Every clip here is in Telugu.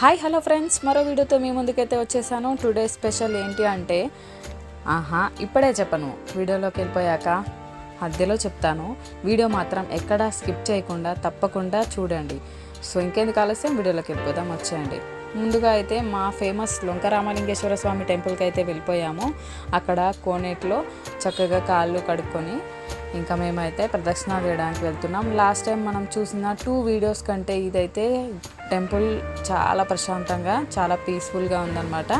Hi hello friends. మరో వీడియోతో మీ ముందుకైతే వచ్చేసాను. టుడే స్పెషల్ ఏంటి అంటే ఆహా ఇప్పుడే చెప్పను. వీడియోలోకి వెళ్ళిపోయాక మధ్యలో చెప్తాను. వీడియో మాత్రం ఎక్కడా స్కిప్ చేయకుండా తప్పకుండా చూడండి. సో ఇంకెందుకు ఆలస్యం? వీడియోలోకి వెళ్ళిపోదాం వచ్చేయండి. ముందుగా అయితే మా ఫేమస్ లొంకరామలింగేశ్వర స్వామి టెంపుల్కి అయితే వెళ్ళిపోయాము. అక్కడ కోనేట్లో చక్కగా కాళ్ళు కడుక్కొని ఇంకా మేమైతే ప్రదక్షిణ చేయడానికి వెళ్తున్నాం. లాస్ట్ టైం మనం చూసిన టూ వీడియోస్ కంటే ఇదైతే టెంపుల్ చాలా ప్రశాంతంగా చాలా పీస్ఫుల్గా ఉందన్నమాట.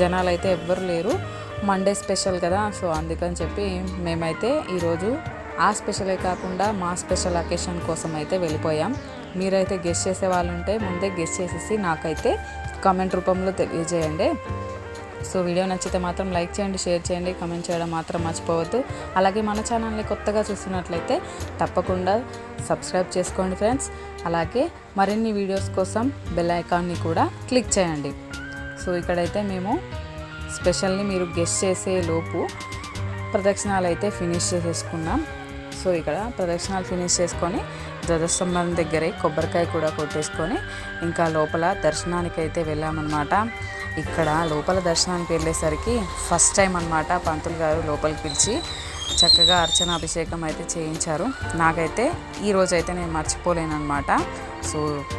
జనాలు అయితే ఎవ్వరు లేరు. మండే స్పెషల్ కదా సో అందుకని చెప్పి మేమైతే ఈరోజు ఆ స్పెషలే కాకుండా మా స్పెషల్ అకేషన్ కోసం అయితే వెళ్ళిపోయాం. మీరైతే గెస్ట్ చేసే వాళ్ళు ఉంటే ముందే గెస్ట్ చేసేసి నాకైతే కామెంట్ రూపంలో తెలియజేయండి. సో వీడియో నచ్చితే మాత్రం లైక్ చేయండి షేర్ చేయండి కమెంట్ చేయడం మాత్రం మర్చిపోవద్దు. అలాగే మన ఛానల్ని కొత్తగా చూస్తున్నట్లయితే తప్పకుండా సబ్స్క్రైబ్ చేసుకోండి ఫ్రెండ్స్ అలాగే మరిన్ని వీడియోస్ కోసం బెల్ ఐకాన్ని కూడా క్లిక్ చేయండి. సో ఇక్కడైతే మేము స్పెషల్ని మీరు గెస్ట్ చేసే లోపు ప్రదక్షిణాలు అయితే ఫినిష్ చేసేసుకున్నాం. సో ఇక్కడ. ప్రదక్షిణాలు ఫినిష్ చేసుకొని ధ్వజస్తంభం దగ్గరే కొబ్బరికాయ కూడా కొట్టేసుకొని ఇంకా లోపల దర్శనానికి అయితే వెళ్ళామన్నమాట. ఇక్కడ లోపల దర్శనానికి వెళ్ళేసరికి ఫస్ట్ టైం అనమాట పంతులు గారు లోపలికి పిలిచి చక్కగా అర్చన అభిషేకం అయితే చేయించారు. నాకైతే ఈ నేను మర్చిపోలేను అనమాట సో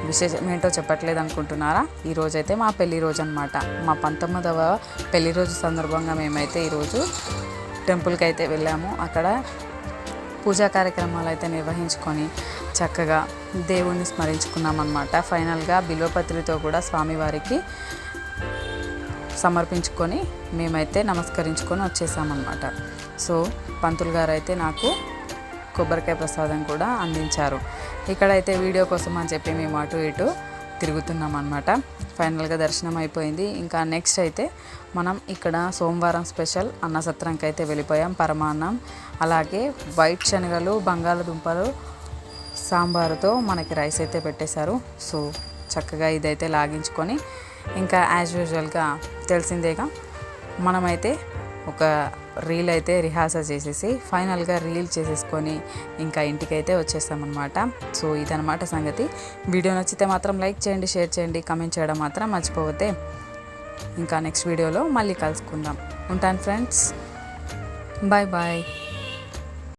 విశేషం ఏంటో చెప్పట్లేదు అనుకుంటున్నారా? ఈ మా పెళ్ళి రోజు అనమాట మా పంతొమ్మిదవ పెళ్ళి రోజు సందర్భంగా మేమైతే ఈరోజు టెంపుల్కి అయితే వెళ్ళాము. అక్కడ పూజా కార్యక్రమాలు అయితే నిర్వహించుకొని చక్కగా దేవుణ్ణి స్మరించుకున్నామన్నమాట. ఫైనల్గా బిల్వపత్రితో కూడా స్వామివారికి సమర్పించుకొని మేమైతే నమస్కరించుకొని వచ్చేసామన్నమాట. సో పంతులు గారు అయితే నాకు కొబ్బరికాయ ప్రసాదం కూడా అందించారు. ఇక్కడైతే వీడియో కోసం అని చెప్పి మేము అటు ఇటు తిరుగుతున్నాం అనమాట ఫైనల్గా దర్శనం అయిపోయింది. ఇంకా నెక్స్ట్ అయితే మనం ఇక్కడ సోమవారం స్పెషల్ అన్నసత్రంకి అయితే వెళ్ళిపోయాం. పరమాన్నం అలాగే వైట్ శనగలు బంగాళదుంపలు సాంబారుతో మనకి రైస్ అయితే పెట్టేశారు. సో చక్కగా ఇదైతే లాగించుకొని ఇంకా యాజ్ యూజువల్గా తెలిసిందేగా మనమైతే ఒక రీల్ అయితే రిహార్సల్ చేసేసి ఫైనల్గా రీల్ చేసేసుకొని ఇంకా ఇంటికైతే వచ్చేస్తామన్నమాట. సో ఇదనమాట సంగతి. వీడియో నచ్చితే మాత్రం లైక్ చేయండి షేర్ చేయండి కమెంట్ చేయడం మాత్రం మర్చిపోతే ఇంకా నెక్స్ట్ వీడియోలో మళ్ళీ కలుసుకుందాం. ఉంటాను ఫ్రెండ్స్ బాయ్ బాయ్